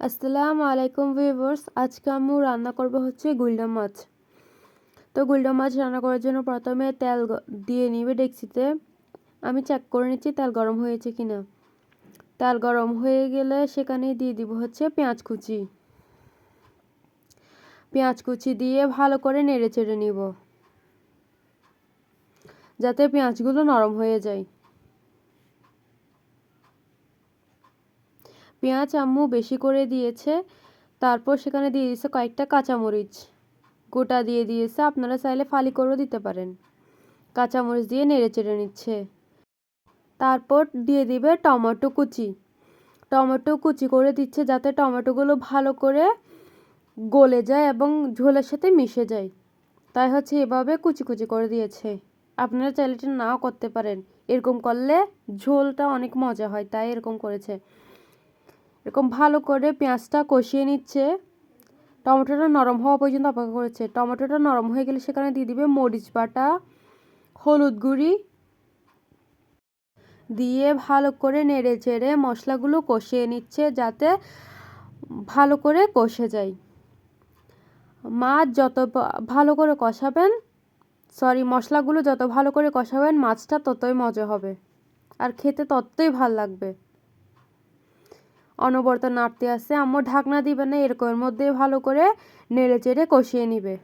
আসসালামু আলাইকুম ভিউয়ার্স, আজকে আমি রান্না করব হচ্ছে গুলডা মাছ। তো গুলডা মাছ রান্না করার জন্য প্রথমে তেল দিয়ে নিবে ডেকচিতে। আমি চেক করে নিচ্ছি তেল গরম হয়েছে কিনা। তেল গরম হয়ে গেলে সেখানে দিয়ে দিব হচ্ছে পেঁয়াজ কুচি। পেঁয়াজ কুচি দিয়ে ভালো করে নেড়ে চেড়ে নিব। যাতে পেঁয়াজগুলো নরম হয়ে যায়। পেঁয়াজ আম্মু বেশি করে দিয়েছে। তারপর সেখানে দিয়ে দিয়েছে কয়েকটা কাঁচামরিচ। গোটা দিয়ে দিয়েছে, আপনারা চাইলে ফালি করেও দিতে পারেন। কাঁচামরিচ দিয়ে নেড়ে চেড়ে নিচ্ছে। তারপর দিয়ে দিবে টমেটো কুচি। টমেটো কুচি করে দিচ্ছে যাতে টমেটোগুলো ভালো করে গলে যায় এবং ঝোলের সাথে মিশে যায়। তাই হচ্ছে এভাবে কুচি কুচি করে দিয়েছে। আপনারা চাইলে নাও করতে পারেন। এরকম করলে ঝোলটা অনেক মজা হয়, তাই এরকম করেছে। এরকম ভালো করে পেঁয়াজটা কষিয়ে নিচ্ছে। টমেটোটা নরম হওয়া পর্যন্ত অপেক্ষা করেছে। টমেটোটা নরম হয়ে গেলে সেখানে দিয়ে দিবে মরিচ বাটা, হলুদ গুঁড়ি। দিয়ে ভালো করে নেড়ে চেড়ে মশলাগুলো কষিয়ে নিচ্ছে যাতে ভালো করে কষে যায়। মাছ যত ভালো করে কষাবেন, সরি, মশলাগুলো যত ভালো করে কষাবেন, মাছটা ততই মজা হবে। আর খেতে ততই ভালো লাগবে। অনবরত নাড়তে আসছে আম্মু ঢাকনা দিবে না, এরকমের মধ্যে ভালো করে নেড়ে চেড়ে কষিয়ে নিবে।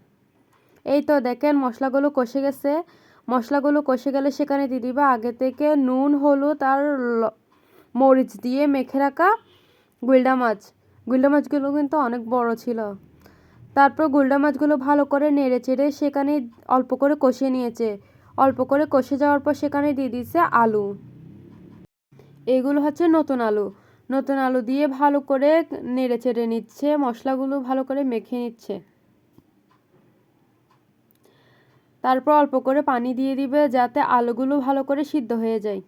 এই তো দেখেন মশলাগুলো কষে গেছে। মশলাগুলো কষে গেলে সেখানে দিয়ে দিবা আগে থেকে নুন, হলুদ আর মরিচ দিয়ে মেখে রাখা গুলডা মাছ। গুলডা মাছগুলো কিন্তু অনেক বড় ছিল। তারপর গুলডা মাছগুলো ভালো করে নেড়ে চেড়ে সেখানে অল্প করে কষিয়ে নিয়েছে। অল্প করে কষে যাওয়ার পর সেখানে দিয়ে দিয়েছে আলু। এগুলো হচ্ছে নতুন আলু। নতুন আলু দিয়ে ভালো করে নেড়ে চেড়ে নিচ্ছে, মশলাগুলো ভালো করে মেখে নিচ্ছে। তারপর অল্প করে পানি দিয়ে দিবে যাতে আলুগুলো ভালো করে সিদ্ধ হয়ে যায়।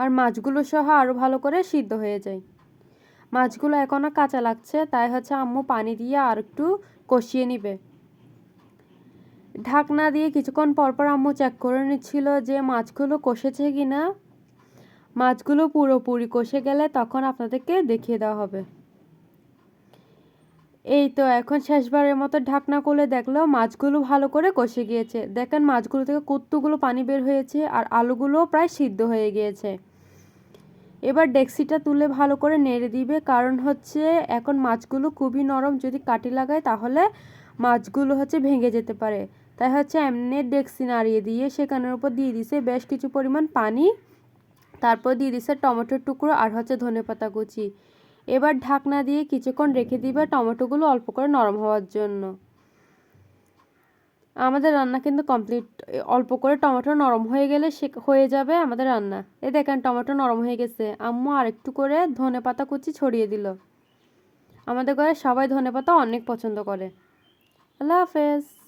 আর মাছগুলো সহ আরও ভালো করে সিদ্ধ হয়ে যায়। মাছগুলো এখনও কাঁচা লাগছে, তাই হচ্ছে আম্মু পানি দিয়ে আর একটু কষিয়ে নিবে। ঢাকনা দিয়ে কিছুক্ষণ পর পর আম্মু চেক করে নিচ্ছিল যে মাছগুলো কষেছে কিনা। মাছগুলো পুরোপুরি কষে গেলে তখন আপনাদেরকে দেখিয়ে দেওয়া হবে। এই তো এখন শেষবারের মতো ঢাকনা করে দেখল মাছগুলো ভালো করে কষে গিয়েছে। দেখেন মাছগুলো থেকে কত্তুগুলো পানি বের হয়েছে আর আলুগুলো প্রায় সিদ্ধ হয়ে গিয়েছে। এবার ডেক্সিটা তুলে ভালো করে নেড়ে দিবে, কারণ হচ্ছে এখন মাছগুলো খুবই নরম, যদি কাটি লাগায় তাহলে মাছগুলো হচ্ছে ভেঙে যেতে পারে। তাই হচ্ছে এমনি ডেক্সি নাড়িয়ে দিয়ে সেখানের উপর দিয়ে দিছে, বেশ কিছু পরিমাণ পানি তারপর দিয়ে দিছে টমেটোর টুকরো আর হচ্ছে ধনেপাতা কুচি। এবার ঢাকনা দিয়ে কিছুক্ষণ রেখে দিবে টমেটোগুলো অল্প করে নরম হওয়ার জন্য। আমাদের রান্না কিন্তু কমপ্লিট অল্প করে টমেটো নরম হয়ে গেলে সে, হয়ে যাবে আমাদের রান্না। এ দেখেন টমেটো নরম হয়ে গেছে। আম্মু আর একটু করে ধনেপাতা কুচি ছড়িয়ে দিল। আমাদের ঘরে সবাই ধনেপাতা অনেক পছন্দ করে। আল্লাহ হাফেজ।